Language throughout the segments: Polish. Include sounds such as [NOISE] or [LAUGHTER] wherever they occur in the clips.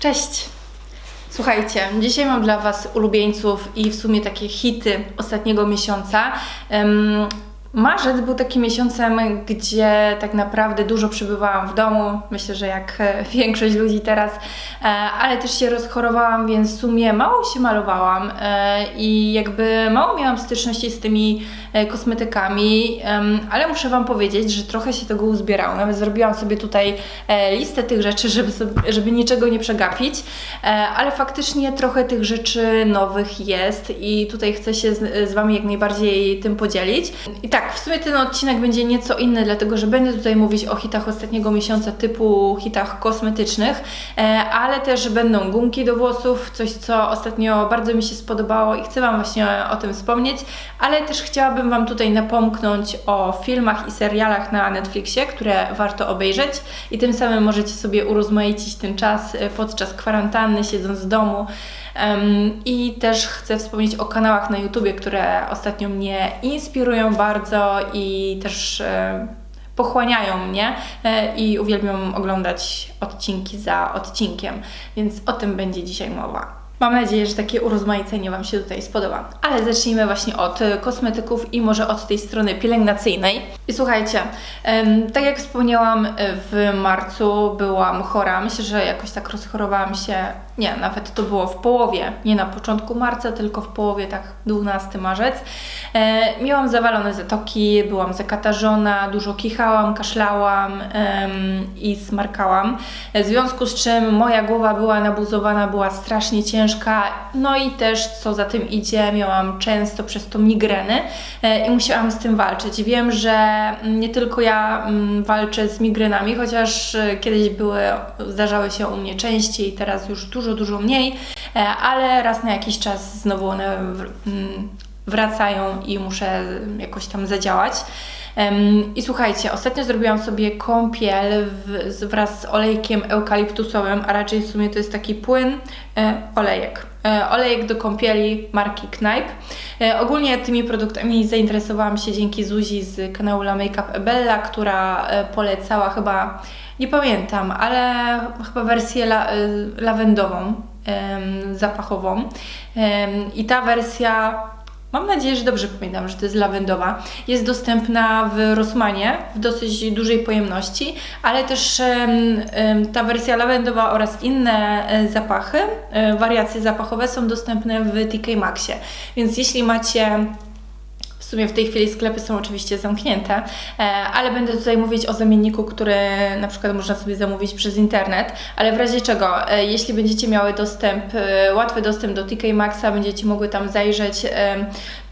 Cześć! Słuchajcie, dzisiaj mam dla Was ulubieńców i w sumie takie hity ostatniego miesiąca. Marzec był takim miesiącem, gdzie tak naprawdę dużo przebywałam w domu. Myślę, że jak e, [LAUGHS] większość ludzi teraz, e, ale też się rozchorowałam, więc w sumie mało się malowałam e, i jakby mało miałam styczności z tymi kosmetykami, ale muszę Wam powiedzieć, że trochę się tego uzbierało. Nawet zrobiłam sobie tutaj listę tych rzeczy, żeby, sobie, żeby niczego nie przegapić, ale faktycznie trochę tych rzeczy nowych jest i tutaj chcę się z, z Wami jak najbardziej tym podzielić. I tak, w sumie ten odcinek będzie nieco inny, dlatego że będę tutaj mówić o hitach ostatniego miesiąca typu hitach kosmetycznych, e, ale też będą gumki do włosów, coś co ostatnio bardzo mi się spodobało i chcę Wam właśnie o tym wspomnieć, ale też chciałabym Wam tutaj napomknąć o filmach i serialach na Netflixie, które warto obejrzeć i tym samym możecie sobie urozmaicić ten czas e, podczas kwarantanny, siedząc w domu. I też chcę wspomnieć o kanałach na YouTubie, które ostatnio mnie inspirują bardzo i też e, pochłaniają mnie e, i uwielbiam oglądać odcinki za odcinkiem, więc o tym będzie dzisiaj mowa. Mam nadzieję, że takie urozmaicenie Wam się tutaj spodoba. Ale zacznijmy właśnie od e, kosmetyków i może od tej strony pielęgnacyjnej. I słuchajcie, tak jak wspomniałam, w marcu byłam chora. Myślę, że jakoś tak rozchorowałam się. Nie, nawet to było w połowie, nie na początku marca, tylko w połowie, tak 12 marzec. E, miałam zawalone zatoki, byłam zakatarzona, dużo kichałam, kaszlałam em, i smarkałam. E, W związku z czym moja głowa była nabuzowana, była strasznie ciężka, no i też co za tym idzie, miałam często przez to migreny e, i musiałam z tym walczyć. Wiem, że nie tylko ja mm, walczę z migrenami, chociaż e, kiedyś były, zdarzały się u mnie częściej, teraz już dużo, dużo mniej, e, ale raz na jakiś czas znowu one mm, wracają i muszę jakoś tam zadziałać. I słuchajcie, ostatnio zrobiłam sobie kąpiel wraz z olejkiem eukaliptusowym, a raczej w sumie to jest taki płyn, e, olejek. E, olejek do kąpieli marki Knajp. Ogólnie tymi produktami zainteresowałam się dzięki Zuzi z kanału La Makeup Ebella, która polecała chyba, nie pamiętam, ale chyba wersję la, e, lawendową, zapachową. I ta wersja Mam nadzieję, że dobrze pamiętam, że to jest lawendowa. Jest dostępna w Rossmanie w dosyć dużej pojemności, ale też ta wersja lawendowa oraz inne e, zapachy, e, wariacje zapachowe są dostępne w TK Maxie. Więc jeśli macie sumie w tej chwili sklepy są oczywiście zamknięte, e, ale będę tutaj mówić o zamienniku, który na przykład można sobie zamówić przez internet, ale w razie czego, e, jeśli będziecie miały dostęp, e, łatwy dostęp do TK Maxa, będziecie mogły tam zajrzeć,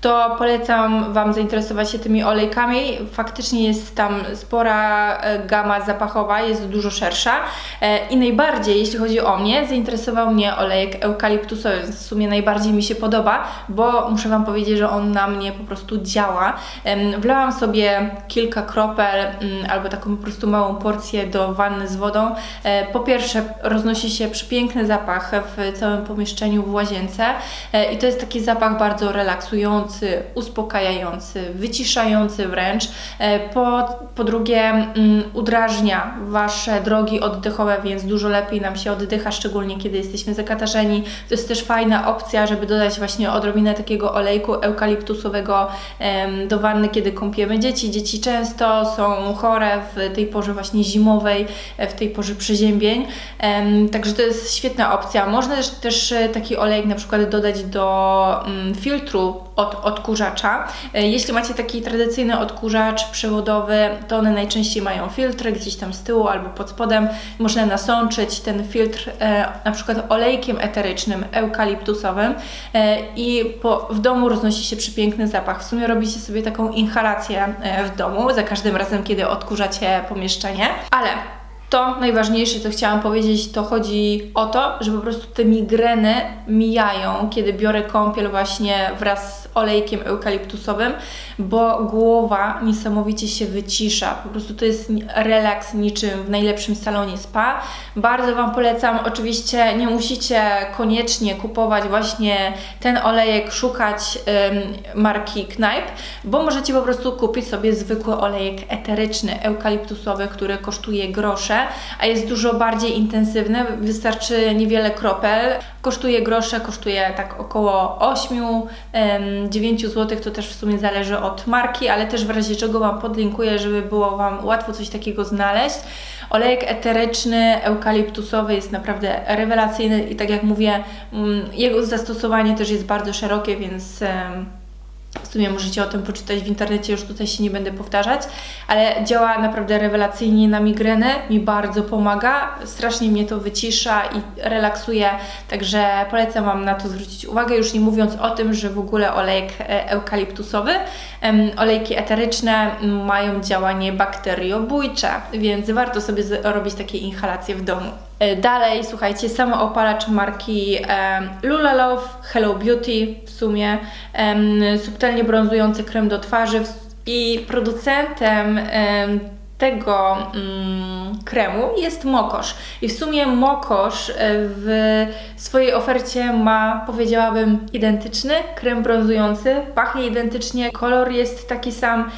to polecam Wam zainteresować się tymi olejkami. Faktycznie jest tam spora e, gama zapachowa, jest dużo szersza e, i najbardziej, jeśli chodzi o mnie, zainteresował mnie olejek eukaliptusowy. W sumie najbardziej mi się podoba, bo muszę Wam powiedzieć, że on na mnie po prostu działa. Wlałam sobie kilka kropel mm, albo taką po prostu małą porcję do wanny z wodą. E, Po pierwsze, roznosi się przepiękny zapach w całym pomieszczeniu w łazience i to jest taki zapach bardzo relaksujący, uspokajający, wyciszający wręcz. E, Po, po drugie, mm, udrażnia Wasze drogi oddechowe, więc dużo lepiej nam się oddycha, szczególnie kiedy jesteśmy zakatarzeni. To jest też fajna opcja, żeby dodać właśnie odrobinę takiego olejku eukaliptusowego do wanny, kiedy kąpiemy dzieci. Dzieci często są chore w tej porze właśnie zimowej, e, w tej porze przeziębień, także to jest świetna opcja. Można też, też e, taki olejek na przykład dodać do mm, filtru od odkurzacza. E, Jeśli macie taki tradycyjny odkurzacz przewodowy, to one najczęściej mają filtry gdzieś tam z tyłu albo pod spodem. Można nasączyć ten filtr e, na przykład olejkiem eterycznym, eukaliptusowym e, i po, w domu roznosi się przepiękny zapach. W sumie robicie sobie taką inhalację e, w domu za każdym razem, kiedy odkurzacie pomieszczenie, ale to najważniejsze, co chciałam powiedzieć, to chodzi o to, że po prostu te migreny mijają, kiedy biorę kąpiel właśnie wraz olejkiem eukaliptusowym, bo głowa niesamowicie się wycisza. Po prostu to jest relaks niczym w najlepszym salonie spa. Bardzo Wam polecam. Oczywiście nie musicie koniecznie kupować właśnie ten olejek, szukać ym, marki Knajp, bo możecie po prostu kupić sobie zwykły olejek eteryczny, eukaliptusowy, który kosztuje grosze, a jest dużo bardziej intensywny. Wystarczy niewiele kropel. Kosztuje grosze, kosztuje tak około 8-9 zł. To też w sumie zależy od marki, ale też w razie czego Wam podlinkuję, żeby było Wam łatwo coś takiego znaleźć. Olejek eteryczny, eukaliptusowy jest naprawdę rewelacyjny i tak jak mówię, mm, jego zastosowanie też jest bardzo szerokie, więc w sumie możecie o tym poczytać w internecie, już tutaj się nie będę powtarzać, ale działa naprawdę rewelacyjnie na migrenę, mi bardzo pomaga, strasznie mnie to wycisza i relaksuje, także polecam Wam na to zwrócić uwagę, już nie mówiąc o tym, że w ogóle olejek e, eukaliptusowy, olejki eteryczne mają działanie bakteriobójcze, więc warto sobie robić takie inhalacje w domu. E, dalej, słuchajcie, samoopalacz marki Lula Love, Hello Beauty w sumie, subtelnie brązujący krem do twarzy i producentem tego mm, kremu jest Mokosz. I w sumie Mokosz e, w swojej ofercie ma, powiedziałabym, identyczny krem brązujący, pachnie identycznie, kolor jest taki sam.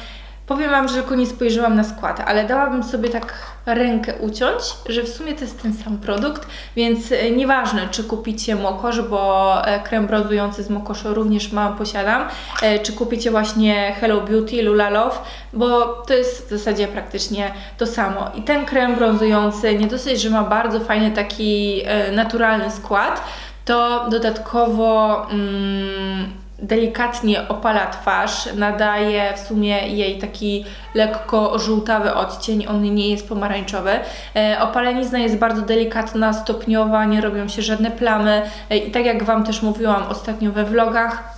Powiem Wam, że tylko nie spojrzałam na skład, ale dałabym sobie tak rękę uciąć, że w sumie to jest ten sam produkt, więc e, nieważne, czy kupicie mokosz, bo e, krem brązujący z mokoszu również mam, posiadam, e, czy kupicie właśnie Hello Beauty, Lula Love, bo to jest w zasadzie praktycznie to samo. I ten krem brązujący, nie dosyć, że ma bardzo fajny taki naturalny skład, to dodatkowo... Mm, delikatnie opala twarz, nadaje w sumie jej taki lekko żółtawy odcień, on nie jest pomarańczowy. E, opalenizna jest bardzo delikatna, stopniowa, nie robią się żadne plamy e, i tak jak Wam też mówiłam ostatnio we vlogach,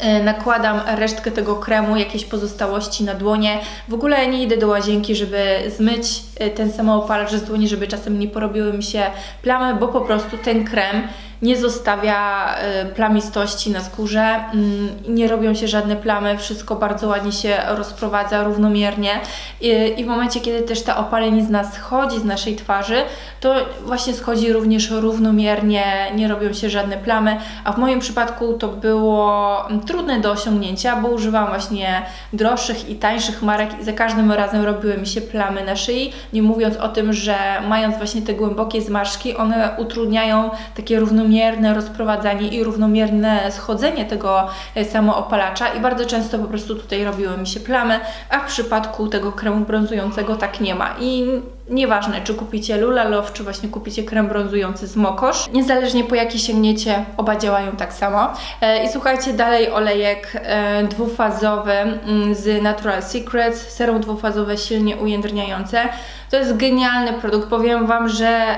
e, nakładam resztkę tego kremu, jakieś pozostałości na dłonie. W ogóle nie idę do łazienki, żeby zmyć ten samoopalacz z dłoni, żeby czasem nie porobiły mi się plamy, bo po prostu ten krem nie zostawia y, plamistości na skórze, mm, nie robią się żadne plamy, wszystko bardzo ładnie się rozprowadza równomiernie. I w momencie, kiedy też ta opalenizna schodzi z naszej twarzy, to właśnie schodzi również równomiernie, nie robią się żadne plamy, a w moim przypadku to było mm, trudne do osiągnięcia, bo używam właśnie droższych i tańszych marek i za każdym razem robiły mi się plamy na szyi, nie mówiąc o tym, że mając właśnie te głębokie zmarszki, one utrudniają takie równomierne równomierne rozprowadzanie i równomierne schodzenie tego e, samoopalacza i bardzo często po prostu tutaj robiły mi się plamy, a w przypadku tego kremu brązującego tak nie ma. I Nieważne, czy kupicie Lula czy właśnie kupicie krem brązujący z Mokosz. Niezależnie po jaki sięgniecie, oba działają tak samo. E, I słuchajcie, dalej olejek e, dwufazowy mm, z Natural Secrets, serum dwufazowe silnie ujędrniające. To jest genialny produkt. Powiem Wam, że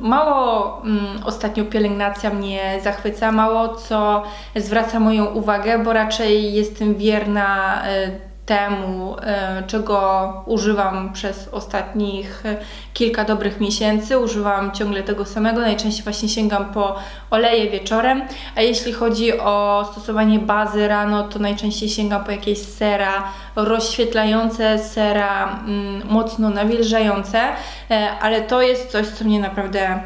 mało mm, ostatnio pielęgnacja mnie zachwyca, mało co zwraca moją uwagę, bo raczej jestem wierna e, temu, e, czego używam przez ostatnich kilka dobrych miesięcy. Używam ciągle tego samego, najczęściej właśnie sięgam po oleje wieczorem, a jeśli chodzi o stosowanie bazy rano, to najczęściej sięgam po jakieś sera rozświetlające, sera mm, mocno nawilżające, e, ale to jest coś, co mnie naprawdę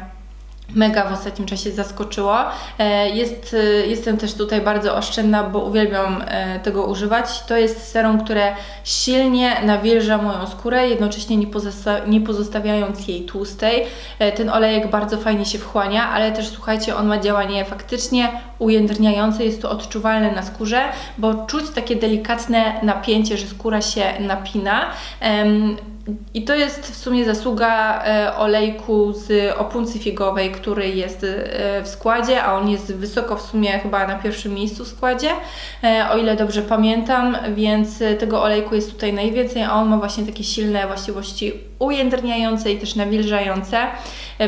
mega w ostatnim czasie zaskoczyło. E, jest, e, jestem też tutaj bardzo oszczędna, bo uwielbiam e, tego używać. To jest serum, które silnie nawilża moją skórę, jednocześnie nie, pozosta nie pozostawiając jej tłustej. Ten olejek bardzo fajnie się wchłania, ale też słuchajcie, on ma działanie faktycznie ujędrniające, jest to odczuwalne na skórze, bo czuć takie delikatne napięcie, że skóra się napina. I to jest w sumie zasługa e, olejku z opuncji figowej, który jest e, w składzie, a on jest wysoko w sumie chyba na pierwszym miejscu w składzie, e, o ile dobrze pamiętam, więc tego olejku jest tutaj najwięcej, a on ma właśnie takie silne właściwości ujędrniające i też nawilżające,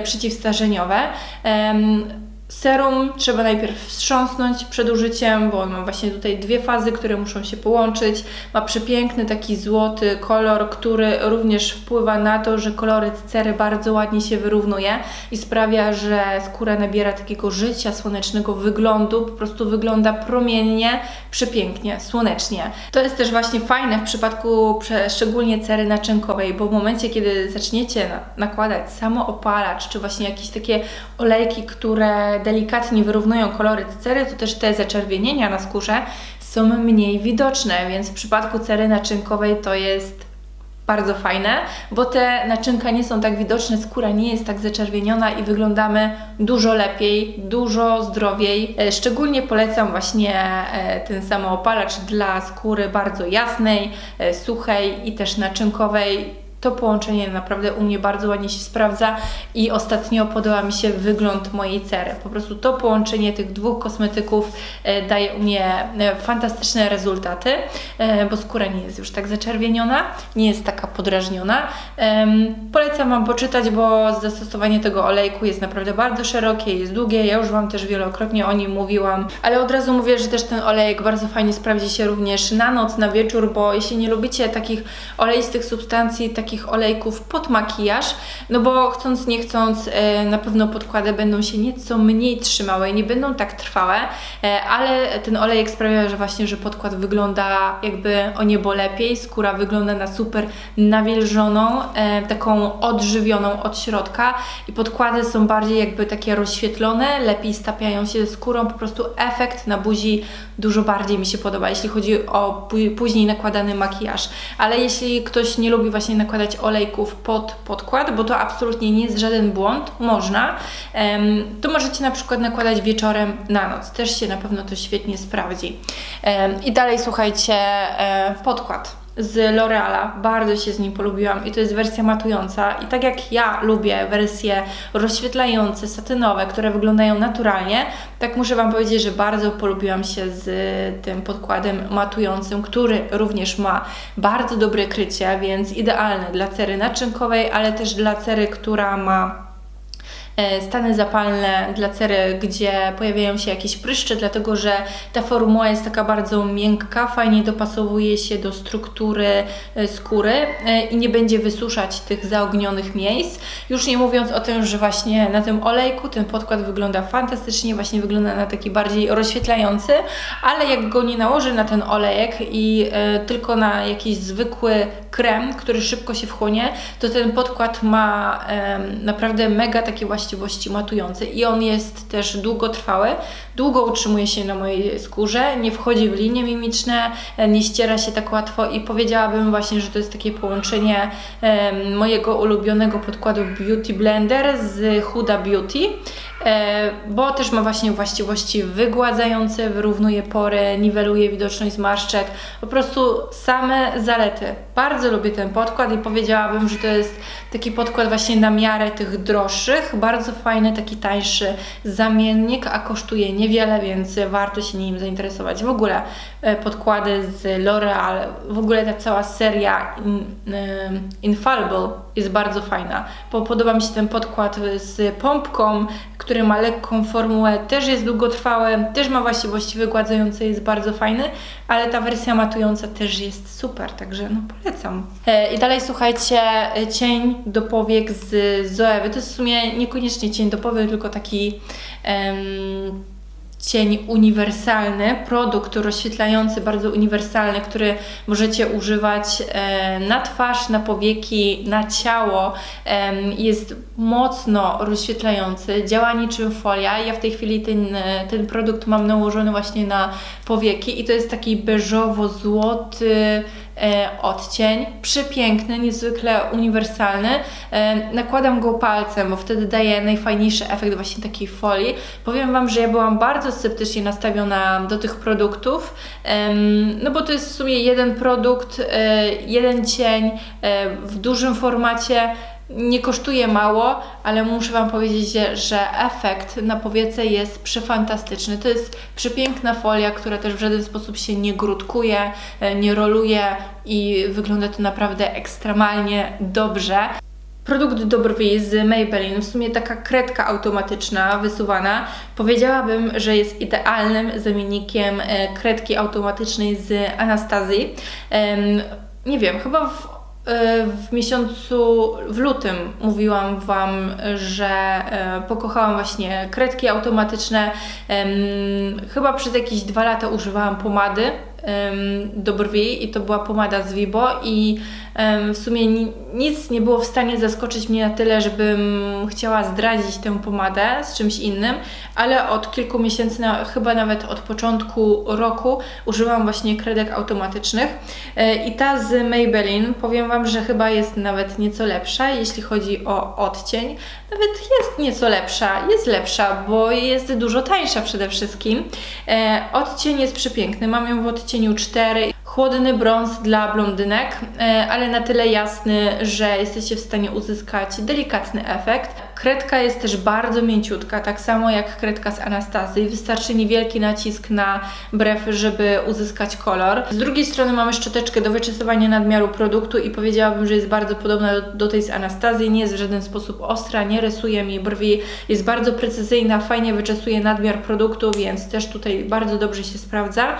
przeciwstarzeniowe. Serum trzeba najpierw wstrząsnąć przed użyciem, bo on ma właśnie tutaj dwie fazy, które muszą się połączyć. Ma przepiękny taki złoty kolor, który również wpływa na to, że koloryt cery bardzo ładnie się wyrównuje i sprawia, że skóra nabiera takiego życia słonecznego wyglądu, po prostu wygląda promiennie, przepięknie, słonecznie. To jest też właśnie fajne w przypadku szczególnie cery naczynkowej, bo w momencie, kiedy zaczniecie nakładać samo opalacz, czy właśnie jakieś takie olejki, które delikatnie wyrównują kolory cery, to też te zaczerwienienia na skórze są mniej widoczne, więc w przypadku cery naczynkowej to jest bardzo fajne, bo te naczynka nie są tak widoczne, skóra nie jest tak zaczerwieniona i wyglądamy dużo lepiej, dużo zdrowiej. E, szczególnie polecam właśnie e, ten samoopalacz dla skóry bardzo jasnej, e, suchej i też naczynkowej to połączenie naprawdę u mnie bardzo ładnie się sprawdza i ostatnio podoba mi się wygląd mojej cery. Po prostu to połączenie tych dwóch kosmetyków e, daje u mnie e, fantastyczne rezultaty, e, bo skóra nie jest już tak zaczerwieniona, nie jest taka podrażniona. Polecam Wam poczytać, bo zastosowanie tego olejku jest naprawdę bardzo szerokie, jest długie. Ja już Wam też wielokrotnie o nim mówiłam, ale od razu mówię, że też ten olejek bardzo fajnie sprawdzi się również na noc, na wieczór, bo jeśli nie lubicie takich oleistych substancji, takich takich olejków pod makijaż, no bo chcąc nie chcąc e, na pewno podkłady będą się nieco mniej trzymały, nie będą tak trwałe, e, ale ten olejek sprawia, że właśnie, że podkład wygląda jakby o niebo lepiej, skóra wygląda na super nawilżoną, e, taką odżywioną od środka i podkłady są bardziej jakby takie rozświetlone, lepiej stapiają się ze skórą, po prostu efekt na buzi dużo bardziej mi się podoba, jeśli chodzi o później nakładany makijaż. Ale jeśli ktoś nie lubi właśnie nakładać olejków pod podkład, bo to absolutnie nie jest żaden błąd, można. To możecie na przykład nakładać wieczorem na noc, też się na pewno to świetnie sprawdzi. I dalej słuchajcie, e, podkład z L'Oreala. Bardzo się z nim polubiłam i to jest wersja matująca. I tak jak ja lubię wersje rozświetlające, satynowe, które wyglądają naturalnie, tak muszę Wam powiedzieć, że bardzo polubiłam się z tym podkładem matującym, który również ma bardzo dobre krycie, więc idealny dla cery naczynkowej, ale też dla cery, która ma stany zapalne dla cery, gdzie pojawiają się jakieś pryszcze, dlatego że ta formuła jest taka bardzo miękka, fajnie dopasowuje się do struktury e, skóry e, i nie będzie wysuszać tych zaognionych miejsc. Już nie mówiąc o tym, że właśnie na tym olejku ten podkład wygląda fantastycznie, właśnie wygląda na taki bardziej rozświetlający, ale jak go nie nałoży na ten olejek i tylko na jakiś zwykły krem, który szybko się wchłonie, to ten podkład ma naprawdę mega takie właśnie właściwości matujące i on jest też długotrwały, długo utrzymuje się na mojej skórze, nie wchodzi w linie mimiczne, nie ściera się tak łatwo i powiedziałabym właśnie, że to jest takie połączenie mojego ulubionego podkładu Beauty Blender z Huda Beauty. E, bo też ma właśnie właściwości wygładzające, wyrównuje pory, niweluje widoczność zmarszczek. Po prostu same zalety. Bardzo lubię ten podkład i powiedziałabym, że to jest taki podkład właśnie na miarę tych droższych. Bardzo fajny, taki tańszy zamiennik, a kosztuje niewiele, więc warto się nim zainteresować. W ogóle e, podkłady z L'Oreal, w ogóle ta cała seria e, Infallible jest bardzo fajna. Podoba mi się ten podkład z pompką, który ma lekką formułę, też jest długotrwały, też ma właściwości wygładzające, jest bardzo fajny, ale ta wersja matująca też jest super, także no polecam. E, I dalej słuchajcie, e, cień do powiek z Zoewy. To jest w sumie niekoniecznie cień do powiek, tylko taki cień uniwersalny, produkt rozświetlający, bardzo uniwersalny, który możecie używać e, na twarz, na powieki, na ciało. Jest mocno rozświetlający, działa niczym folia. Ja w tej chwili ten, ten produkt mam nałożony właśnie na powieki i to jest taki beżowo-złoty, E, odcień, przepiękny, niezwykle uniwersalny. E, nakładam go palcem, bo wtedy daje najfajniejszy efekt właśnie takiej folii. Powiem Wam, że ja byłam bardzo sceptycznie nastawiona do tych produktów, no bo to jest w sumie jeden produkt, e, jeden cień w dużym formacie nie kosztuje mało, ale muszę Wam powiedzieć, że efekt na powiece jest przefantastyczny. To jest przepiękna folia, która też w żaden sposób się nie grudkuje, e, nie roluje i wygląda to naprawdę ekstremalnie dobrze. produkt do brwi z Maybelline, w sumie taka kredka automatyczna, wysuwana. Powiedziałabym, że jest idealnym zamiennikiem e, kredki automatycznej z Anastazji. Nie wiem, chyba w, w miesiącu, w lutym mówiłam Wam, że e, pokochałam właśnie kredki automatyczne. Chyba przez jakieś dwa lata używałam pomady do brwi i to była pomada z Vibo i w sumie ni nic nie było w stanie zaskoczyć mnie na tyle, żebym chciała zdradzić tę pomadę z czymś innym, ale od kilku miesięcy, chyba nawet od początku roku używam właśnie kredek automatycznych E, i ta z Maybelline, powiem Wam, że chyba jest nawet nieco lepsza, jeśli chodzi o odcień. Nawet jest nieco lepsza, jest lepsza, bo jest dużo tańsza przede wszystkim. E, odcień jest przepiękny, mam ją w odcieniu 4. Chłodny brąz dla blondynek, e, ale na tyle jasny, że jesteście w stanie uzyskać delikatny efekt. Kredka jest też bardzo mięciutka, tak samo jak kredka z Anastazji. Wystarczy niewielki nacisk na brew, żeby uzyskać kolor. Z drugiej strony mamy szczoteczkę do wyczesywania nadmiaru produktu i powiedziałabym, że jest bardzo podobna do, do tej z Anastazji. Nie jest w żaden sposób ostra, nie rysuje mi brwi. Jest bardzo precyzyjna, fajnie wyczesuje nadmiar produktu, więc też tutaj bardzo dobrze się sprawdza.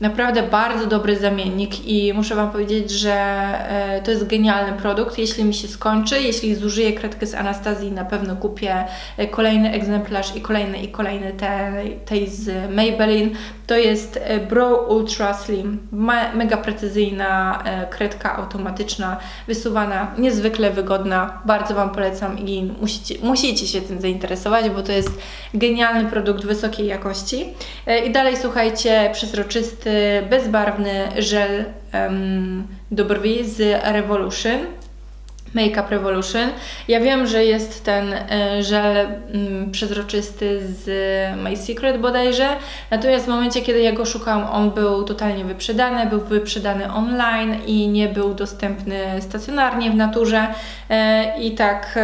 Naprawdę bardzo dobry zamiennik i muszę Wam powiedzieć, że e, to jest genialny produkt. Jeśli mi się skończy, jeśli zużyję kredkę z Anastazji, na pewno kupię e, kolejny egzemplarz i kolejny i kolejny tej, tej z Maybelline. To jest e, Brow Ultra Slim. Me, mega precyzyjna kredka automatyczna, wysuwana, niezwykle wygodna. Bardzo Wam polecam i musicie, musicie się tym zainteresować, bo to jest genialny produkt wysokiej jakości. I dalej słuchajcie, przezroczysty, bezbarwny żel em, do brwi z Revolution. Makeup Revolution. Ja wiem, że jest ten e, żel mm, przezroczysty z My Secret bodajże, natomiast w momencie, kiedy ja go szukałam, on był totalnie wyprzedany, był wyprzedany online i nie był dostępny stacjonarnie w naturze e, i tak...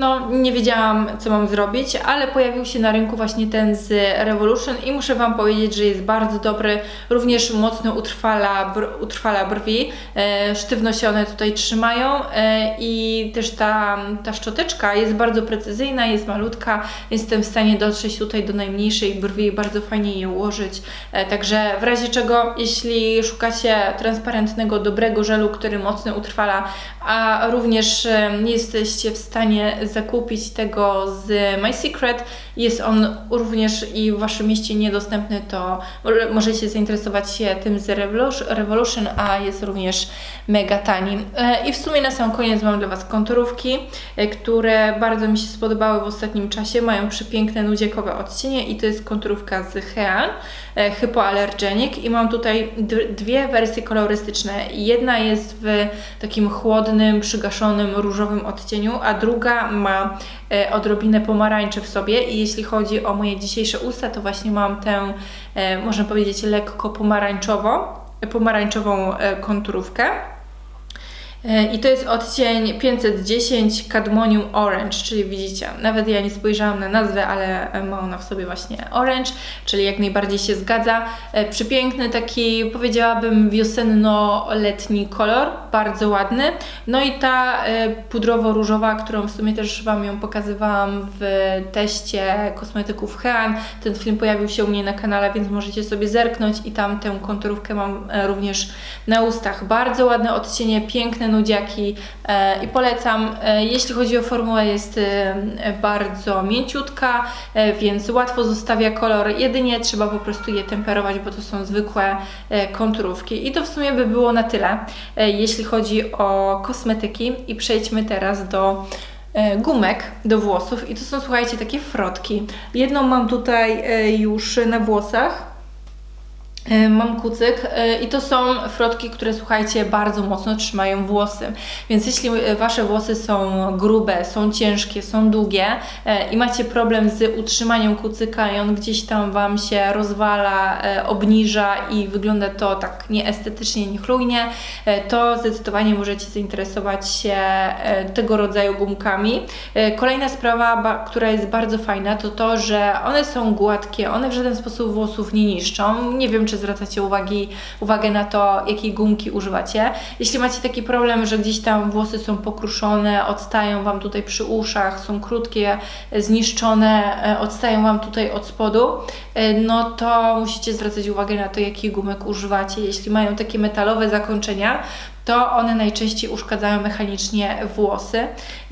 no, nie wiedziałam, co mam zrobić, ale pojawił się na rynku właśnie ten z Revolution i muszę Wam powiedzieć, że jest bardzo dobry. Również mocno utrwala, br utrwala brwi. E, sztywno się one tutaj trzymają e, i też ta, ta szczoteczka jest bardzo precyzyjna, jest malutka. Jestem w stanie dotrzeć tutaj do najmniejszej brwi i bardzo fajnie je ułożyć. E, także w razie czego, jeśli szukacie transparentnego, dobrego żelu, który mocno utrwala, a również e, jesteście w stanie zakupić tego z My Secret. Jest on również i w Waszym mieście niedostępny, to może- możecie zainteresować się tym z Revolu- Revolution, a jest również mega tani. E, I w sumie na sam koniec mam dla Was konturówki, e, które bardzo mi się spodobały w ostatnim czasie. Mają przepiękne nudziakowe odcienie i to jest konturówka z Hean, e, Hypoallergenic i mam tutaj dwie wersje kolorystyczne. Jedna jest w takim chłodnym, przygaszonym, różowym odcieniu, a druga ma odrobinę pomarańczy w sobie i jeśli chodzi o moje dzisiejsze usta, to właśnie mam tę, e, można powiedzieć, lekko pomarańczowo, pomarańczową e, konturówkę. E, I to jest odcień 510 Cadmonium Orange, czyli widzicie, nawet ja nie spojrzałam na nazwę, ale e, ma ona w sobie właśnie orange, czyli jak najbardziej się zgadza. E, Przepiękny taki, powiedziałabym, wiosenno-letni kolor, bardzo ładny. No i ta pudrowo-różowa, którą w sumie też Wam ją pokazywałam w teście kosmetyków Hean. Ten film pojawił się u mnie na kanale, więc możecie sobie zerknąć i tam tę konturówkę mam również na ustach. Bardzo ładne odcienie, piękne nudziaki e, i polecam. E, jeśli chodzi o formułę, jest e, bardzo mięciutka, więc łatwo zostawia kolor. Jedynie trzeba po prostu je temperować, bo to są zwykłe konturówki. I to w sumie by było na tyle, jeśli chodzi o kosmetyki. I przejdźmy teraz do gumek do włosów i to są słuchajcie takie frotki. Jedną mam tutaj już na włosach. E, Mam kucyk e, i to są frotki, które słuchajcie, bardzo mocno trzymają włosy. Więc jeśli e, wasze włosy są grube, są ciężkie, są długie i macie problem z utrzymaniem kucyka i on gdzieś tam wam się rozwala, obniża i wygląda to tak nieestetycznie, niechlujnie, to zdecydowanie możecie zainteresować się tego rodzaju gumkami. Kolejna sprawa, która jest bardzo fajna, to to, że one są gładkie, one w żaden sposób włosów nie niszczą. Nie wiem, czy zwracacie uwagi, uwagę na to, jakiej gumki używacie. Jeśli macie taki problem, że gdzieś tam włosy są pokruszone, odstają Wam tutaj przy uszach, są krótkie, zniszczone, e, odstają Wam tutaj od spodu, e, no to musicie zwracać uwagę na to, jaki gumek używacie. Jeśli mają takie metalowe zakończenia, to one najczęściej uszkadzają mechanicznie włosy,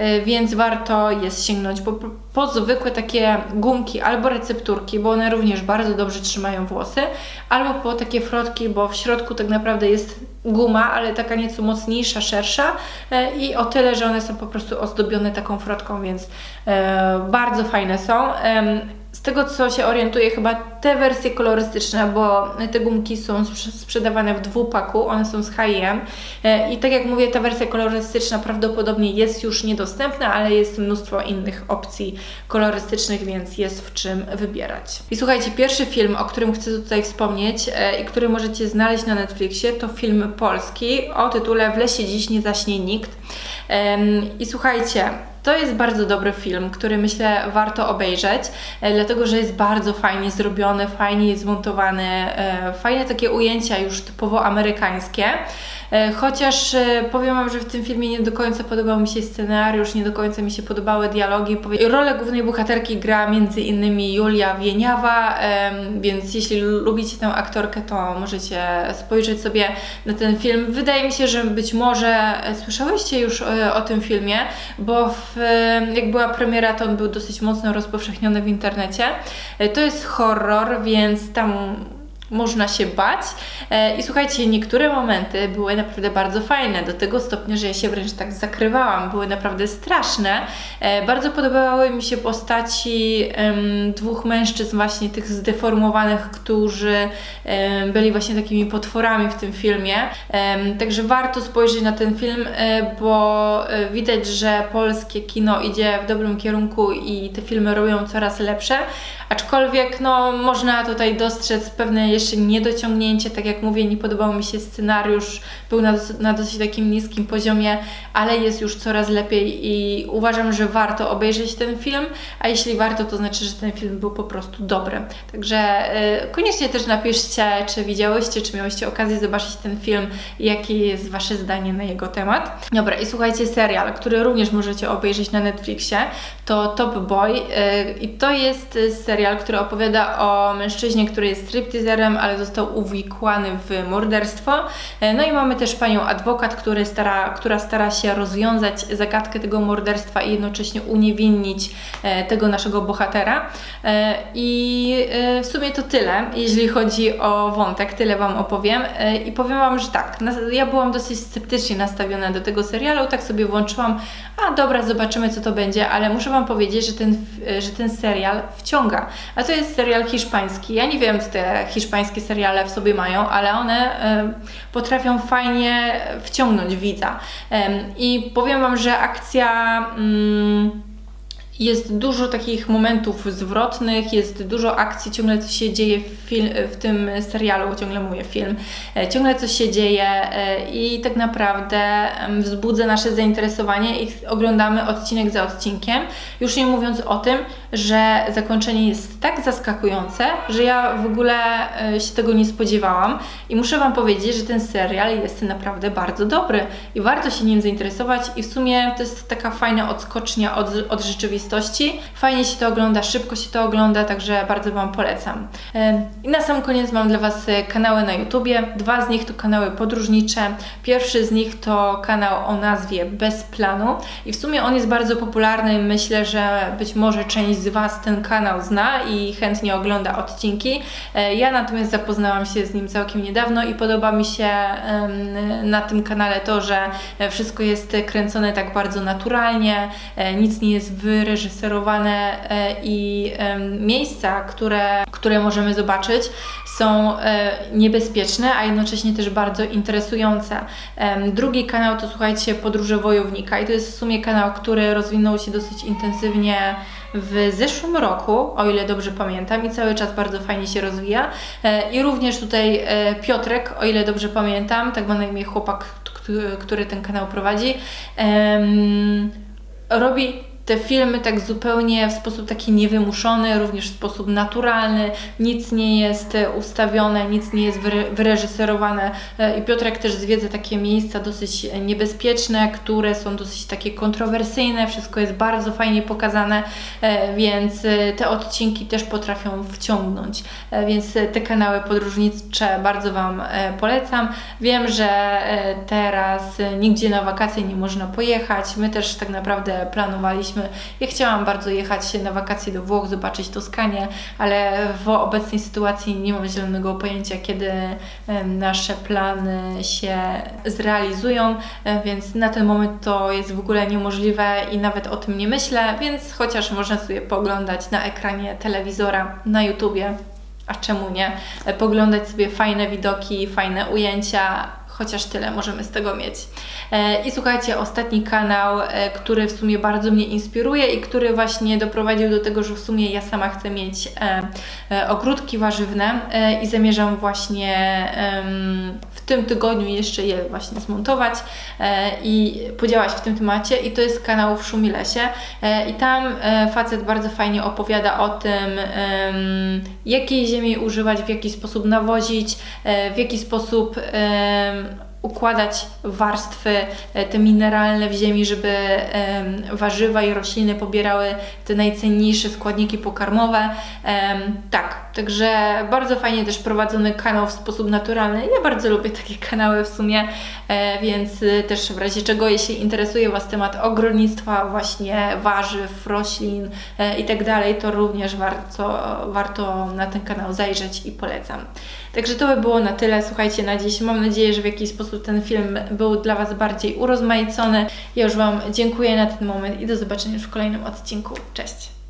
y, więc warto jest sięgnąć po, po zwykłe takie gumki albo recepturki, bo one również bardzo dobrze trzymają włosy, albo po takie frotki, bo w środku tak naprawdę jest guma, ale taka nieco mocniejsza, szersza y, i o tyle, że one są po prostu ozdobione taką frotką, więc y, bardzo fajne są. Z tego co się orientuję, chyba te wersje kolorystyczne, bo te gumki są sprzedawane w dwupaku, one są z H&M i tak jak mówię, ta wersja kolorystyczna prawdopodobnie jest już niedostępna, ale jest mnóstwo innych opcji kolorystycznych, więc jest w czym wybierać. I słuchajcie, pierwszy film, o którym chcę tutaj wspomnieć e, i który możecie znaleźć na Netflixie, to film polski o tytule W lesie dziś nie zaśnie nikt. I słuchajcie, to jest bardzo dobry film, który myślę warto obejrzeć, e, dlatego że jest bardzo fajnie zrobiony, fajnie zmontowany, e, fajne takie ujęcia już typowo amerykańskie. E, chociaż e, powiem Wam, że w tym filmie nie do końca podobał mi się scenariusz, nie do końca mi się podobały dialogi. Rolę głównej bohaterki gra między innymi Julia Wieniawa, więc jeśli lubicie tę aktorkę, to możecie spojrzeć sobie na ten film. Wydaje mi się, że być może e, słyszałyście już o, tym filmie, bo w, jak była premiera, to on był dosyć mocno rozpowszechniony w internecie. To jest horror, więc tam można się bać. E, I słuchajcie, niektóre momenty były naprawdę bardzo fajne, do tego stopnia, że ja się wręcz tak zakrywałam, były naprawdę straszne. E, bardzo podobały mi się postaci dwóch mężczyzn, właśnie tych zdeformowanych, którzy byli właśnie takimi potworami w tym filmie. Także warto spojrzeć na ten film, e, bo widać, że polskie kino idzie w dobrym kierunku i te filmy robią coraz lepsze. Aczkolwiek no, można tutaj dostrzec pewne jeszcze niedociągnięcie, tak jak mówię, nie podobał mi się scenariusz, był na, na dosyć takim niskim poziomie, ale jest już coraz lepiej i uważam, że warto obejrzeć ten film, a jeśli warto, to znaczy, że ten film był po prostu dobry. Także y, koniecznie też napiszcie, czy widziałyście, czy miałyście okazję zobaczyć ten film jakie jest Wasze zdanie na jego temat. Dobra, i słuchajcie, serial, który również możecie obejrzeć na Netflixie, to Top Boy y, i to jest serial, który opowiada o mężczyźnie, który jest stripteaserem, ale został uwikłany w morderstwo. Y, no i mamy też panią adwokat, który stara, która stara się rozwiązać zagadkę tego morderstwa i jednocześnie uniewinnić y, tego naszego bohatera. I w sumie to tyle, jeśli chodzi o wątek, tyle Wam opowiem. I powiem Wam, że tak, ja byłam dosyć sceptycznie nastawiona do tego serialu, tak sobie włączyłam, a dobra, zobaczymy co to będzie, ale muszę Wam powiedzieć, że ten, że ten serial wciąga. A to jest serial hiszpański. Ja nie wiem, co te hiszpańskie seriale w sobie mają, ale one potrafią fajnie wciągnąć widza. I powiem Wam, że akcja. Y, jest dużo takich momentów zwrotnych, jest dużo akcji, ciągle coś się dzieje w, w tym serialu, ciągle mówię film, e, ciągle coś się dzieje e, i tak naprawdę wzbudza nasze zainteresowanie i oglądamy odcinek za odcinkiem. Już nie mówiąc o tym, że zakończenie jest tak zaskakujące, że ja w ogóle e, się tego nie spodziewałam i muszę Wam powiedzieć, że ten serial jest naprawdę bardzo dobry i warto się nim zainteresować i w sumie to jest taka fajna odskocznia od, od rzeczywistości. Fajnie się to ogląda, szybko się to ogląda, także bardzo Wam polecam. E, I na sam koniec mam dla Was e, kanały na YouTubie. Dwa z nich to kanały podróżnicze. Pierwszy z nich to kanał o nazwie Bez Planu i w sumie on jest bardzo popularny. Myślę, że być może część z Was ten kanał zna i chętnie ogląda odcinki. E, ja natomiast zapoznałam się z nim całkiem niedawno i podoba mi się na tym kanale to, że wszystko jest kręcone tak bardzo naturalnie, e, nic nie jest wyreżyserowane e, i miejsca, które, które możemy zobaczyć są niebezpieczne, a jednocześnie też bardzo interesujące. Drugi kanał to słuchajcie Podróże Wojownika i to jest w sumie kanał, który rozwinął się dosyć intensywnie w zeszłym roku, o ile dobrze pamiętam, i cały czas bardzo fajnie się rozwija. E, I również tutaj e, Piotrek, o ile dobrze pamiętam, tak ma na imię chłopak, który ten kanał prowadzi, robi te filmy tak zupełnie w sposób taki niewymuszony, również w sposób naturalny, nic nie jest e, ustawione, nic nie jest wyre- wyreżyserowane. E, i Piotrek też zwiedza takie miejsca dosyć niebezpieczne, które są dosyć takie kontrowersyjne, wszystko jest bardzo fajnie pokazane, e, więc e, te odcinki też potrafią wciągnąć, E, więc e, te kanały podróżnicze bardzo Wam e, polecam. Wiem, że e, teraz e, nigdzie na wakacje nie można pojechać, my też tak naprawdę planowaliśmy, ja chciałam bardzo jechać na wakacje do Włoch, zobaczyć Toskanię, ale w obecnej sytuacji nie mam zielonego pojęcia, kiedy e, nasze plany się zrealizują, e, więc na ten moment to jest w ogóle niemożliwe i nawet o tym nie myślę, więc chociaż można sobie pooglądać na ekranie telewizora, na YouTubie, a czemu nie, e, poglądać sobie fajne widoki, fajne ujęcia, chociaż tyle możemy z tego mieć. E, I słuchajcie, ostatni kanał, e, który w sumie bardzo mnie inspiruje i który właśnie doprowadził do tego, że w sumie ja sama chcę mieć e, ogródki warzywne i zamierzam właśnie w tym tygodniu jeszcze je właśnie zmontować i podziałać w tym temacie i to jest kanał w Szumilesie i tam facet bardzo fajnie opowiada o tym, jakiej ziemi używać, w jaki sposób nawozić, w jaki sposób układać warstwy e, te mineralne w ziemi, żeby warzywa i rośliny pobierały te najcenniejsze składniki pokarmowe. Tak, także bardzo fajnie też prowadzony kanał w sposób naturalny. Ja bardzo lubię takie [LAUGHS] kanały w sumie, e, więc y, też w razie czego, jeśli interesuje Was temat ogrodnictwa, właśnie warzyw, roślin e, i tak dalej, to również warto, warto na ten kanał zajrzeć i polecam. Także to by było na tyle. Słuchajcie, na dziś mam nadzieję, że w jakiś sposób ten film był dla Was bardziej urozmaicony. Ja już Wam dziękuję na ten moment i do zobaczenia już w kolejnym odcinku. Cześć!